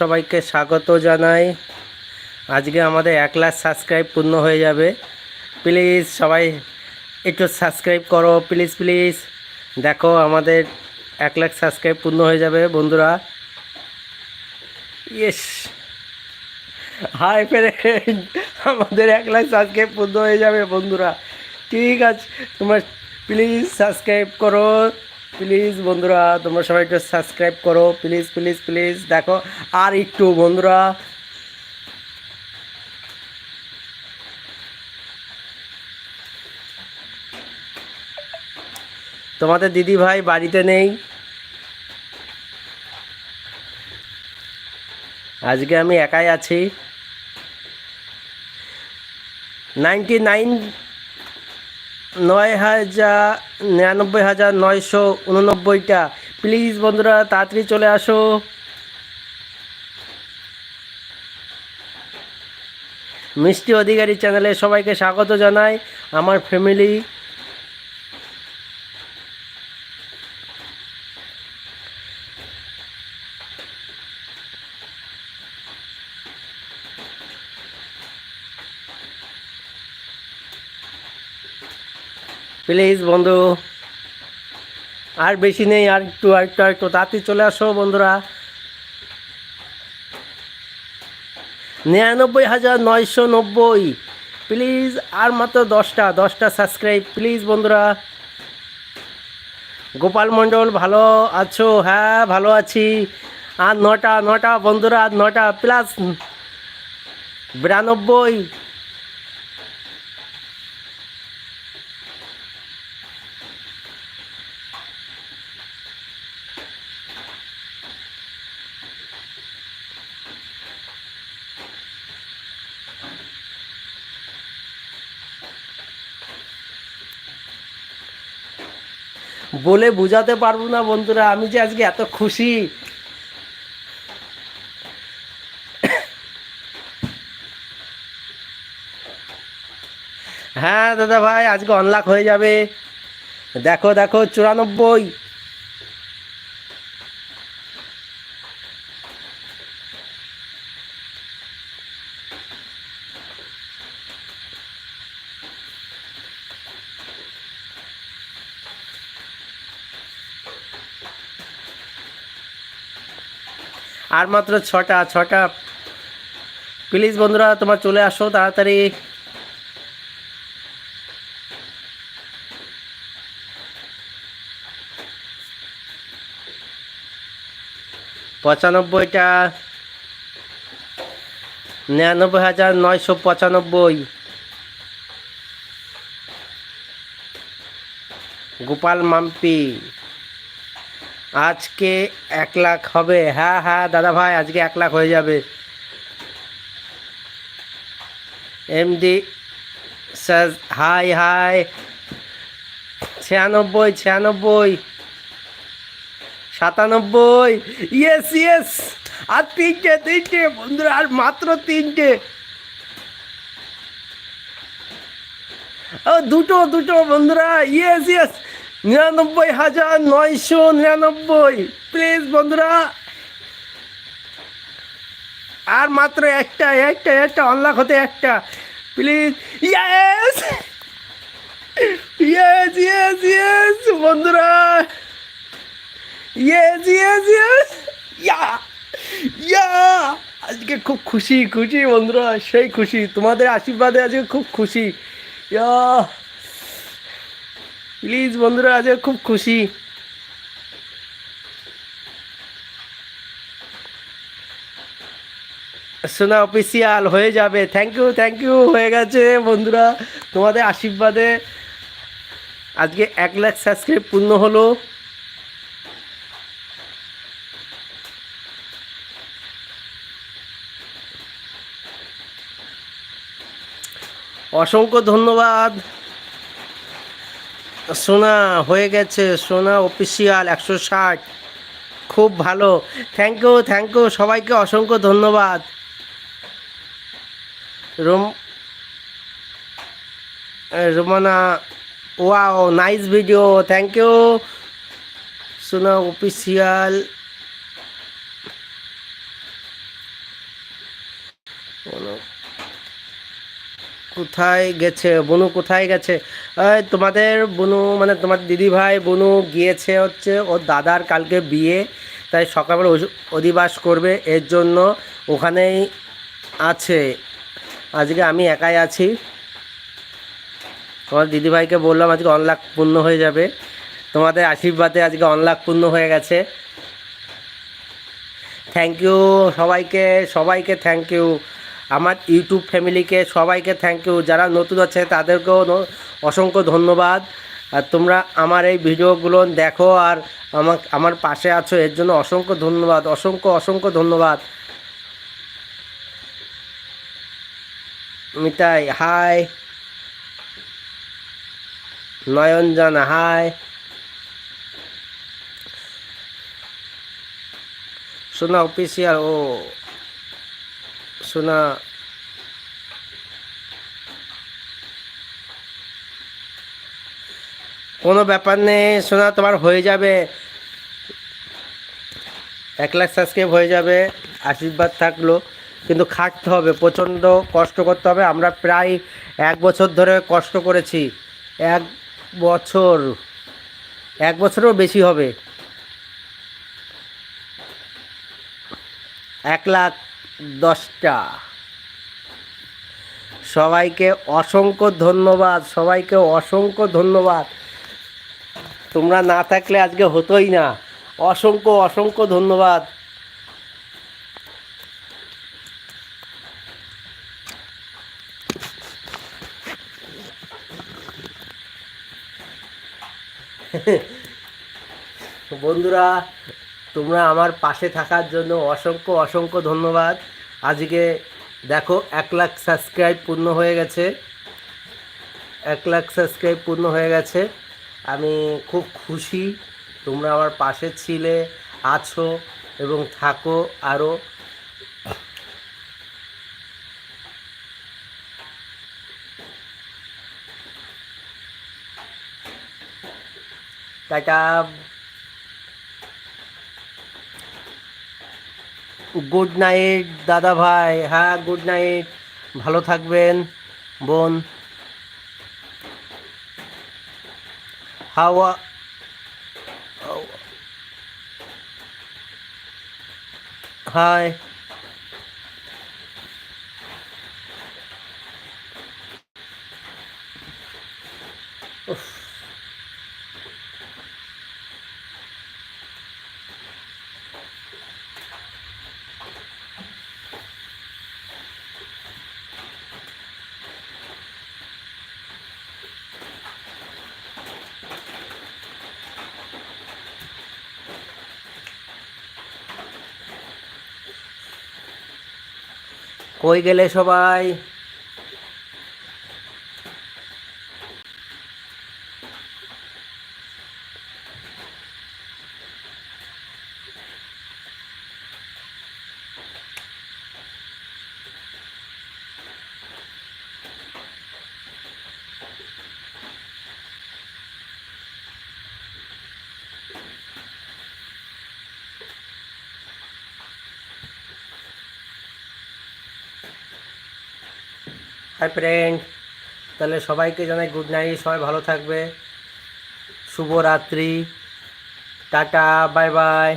সবাইকে স্বাগত জানাই। আজকে আমাদের এক লাখ সাবস্ক্রাইব পূর্ণ হয়ে যাবে। প্লিজ সবাই একটু সাবস্ক্রাইব করো প্লিজ প্লিজ দেখো আমাদের এক লাখ সাবস্ক্রাইব পূর্ণ হয়ে যাবে, বন্ধুরা। ইয়েস হাই ফ্রেন্ড আমাদের এক লাখ সাবস্ক্রাইব পূর্ণ হয়ে যাবে, বন্ধুরা। ঠিক আছে, তোমার প্লিজ সাবস্ক্রাইব করো। প্লিজ বন্ধুরা, তোমরা সবাই একটু সাবস্ক্রাইব করো। প্লিজ প্লিজ প্লিজ, দেখো। আর একটু বন্ধুরা, তোমাদের দিদি ভাই বাড়িতে নেই। আজকে আমি একাই আছি। নাইনটি নাইন নয় হাজার নিরানব্বই হাজার নয়শো উননব্বইটা। প্লিজ বন্ধুরা, তাড়াতাড়ি চলে আসো। মিষ্টি অধিকারী চ্যানেলে সবাইকে স্বাগত জানাই। আমার ফ্যামিলি প্লিজ বন্ধু। আর বেশি নেই, আর একটু আর একটু আর একটু। তাড়াতাড়ি চলে আসো বন্ধুরা। নিরানব্বই হাজার নয়শো নব্বই। প্লিজ, আর মাত্র দশটা দশটা সাবস্ক্রাইব প্লিজ বন্ধুরা। গোপাল মণ্ডল, ভালো আছো? হ্যাঁ ভালো আছি। আর নটা নটা বন্ধুরা আর নটা প্লাস বিরানব্বই। বলে বোঝাতে পারব না বন্ধুরা, আমি যে আজকে এত খুশি। হ্যাঁ দাদা ভাই, আজকে অনলাক হয়ে যাবে। দেখো দেখো, চুরানব্বই। আর মাত্র ছটা ছটা। প্লিজ বন্ধুরা, তোমার চলে আসো তাড়াতাড়ি। পঁচানব্বইটা। নিরানব্বই হাজার নয়শো পঁচানব্বই। গোপাল মাম্পি। আজকে এক লাখ হবে। হ্যাঁ হ্যাঁ দাদা ভাই, আজকে এক লাখ হয়ে যাবে। এমডি স্যার হাই হাই ছিয়ানব্বই ছিয়ানব্বই। সাতানব্বই। ইয়েস ইয়েস আর তিনটে তিনটে, বন্ধুরা, আর মাত্র তিনটে। ও, দুটো দুটো, বন্ধুরা। ইয়েস ইয়েস নিরানব্বই হাজার নয়শো নিরানব্বই। প্লিজ বন্ধুরা। আর মাত্র একটা একটা একটা অনলাক হতে একটা। Please yes yes yes yes বন্ধুরা। Yes yes yes yeah yeah আজকে খুব খুশি খুশি বন্ধুরা, সেই খুশি। তোমাদের আশীর্বাদে আজকে খুব খুশি। ইয়া প্লিজ বন্ধুরা, আজকে খুব খুশি। সোনা অফিসিয়াল হয়ে যাবে। থ্যাংক ইউ থ্যাংক ইউ হয়ে গেছে বন্ধুরা। তোমাদের আশীর্বাদে আজকে এক লাখ সাবস্ক্রাইব পূর্ণ হলো। অসংখ্য ধন্যবাদ। সোনা হয়ে গেছে, সোনা অফিসিয়াল একশো ষাট। খুব ভালো। থ্যাংক ইউ থ্যাংক ইউ সবাইকে অসংখ্য ধন্যবাদ। Rome Romana wow nice video thank you Sona official কোথায় গেছে? বনু কোথায় গেছে? তোমাদের বনু মানে তোমার দিদি ভাই বনু গিয়েছে হচ্ছে, ওর দাদার কালকে বিয়ে, তাই সকালবেলা অধিবাস করবে, এর জন্য ওখানেই আছে। আজকে আমি একাই আছি। তোমার দিদিভাইকে বললাম আজকে অনলাখ পূর্ণ হয়ে যাবে। তোমাদের আশীর্বাদে আজকে অনলাখ পূর্ণ হয়ে গেছে। থ্যাংক ইউ সবাইকে সবাইকে থ্যাংক ইউ আমার ইউটিউব ফ্যামিলিকে সবাইকে থ্যাংক ইউ যারা নতুন আছে, তাদেরকেও অসংখ্য ধন্যবাদ। আর তোমরা আমার এই ভিডিওগুলো দেখো আর আমার আমার পাশে আছো, এর জন্য অসংখ্য ধন্যবাদ, অসংখ্য অসংখ্য ধন্যবাদ। Mitai hi Nayanjan hi Sona official ও। সোনা কোনো ব্যাপার নেই সোনা তোমার হয়ে যাবে। এক লাখ সাবস্ক্রাইব হয়ে যাবে, আশীর্বাদ থাকল। কিন্তু খাটতে হবে, প্রচণ্ড কষ্ট করতে হবে। আমরা প্রায় এক বছর ধরে কষ্ট করেছি। এক বছর, এক বছরেও বেশি হবে। এক লাখ দশটা। সবাইকে অসংখ্য ধন্যবাদ, সবাইকে অসংখ্য ধন্যবাদ। তোমরা না থাকলে আজকে হতোই না। অসংখ্য অসংখ্য ধন্যবাদ। বন্ধুরা তোমরা আমার পাশে থাকার জন্য অসংখ্য অসংখ্য ধন্যবাদ। আজকে দেখো, এক লাখ সাবস্ক্রাইব পূর্ণ হয়ে গেছে। এক লাখ সাবস্ক্রাইব পূর্ণ হয়ে গেছে। আমি খুব খুশি তোমরা আমার পাশে ছিলে, আছো এবং থাকো আরও টাটা। গুড নাইট দাদা ভাই। হ্যাঁ গুড নাইট। ভালো থাকবেন বোন। হাওয়া হাই। কই গেলে সবাই হাই ফ্রেন্ড তাহলে সবাইকে জানাই গুড নাইট সবাই ভালো থাকবে। শুভরাত্রি। Tata bye bye